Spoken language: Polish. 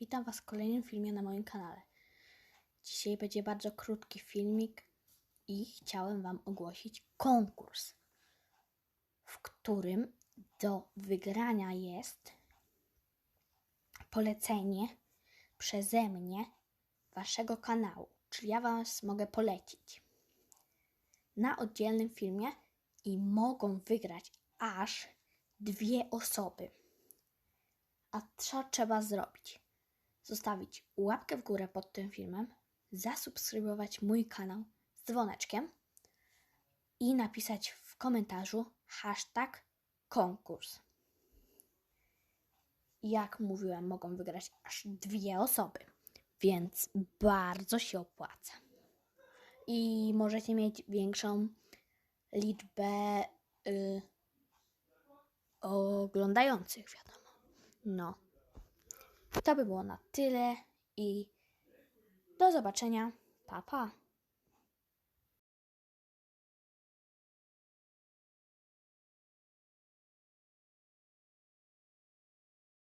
witam Was w kolejnym filmie na moim kanale. Dzisiaj będzie bardzo krótki filmik i chciałem Wam ogłosić konkurs, w którym do wygrania jest polecenie przeze mnie Waszego kanału, czyli ja Was mogę polecić na oddzielnym filmie i mogą wygrać aż dwie osoby. A co trzeba zrobić? Zostawić łapkę w górę pod tym filmem, zasubskrybować mój kanał z dzwoneczkiem i napisać w komentarzu hashtag konkurs. Jak mówiłem, mogą wygrać aż dwie osoby, więc bardzo się opłaca. I możecie mieć większą liczbę y, oglądających, wiadomo. No. To by było na tyle i do zobaczenia. Pa, pa.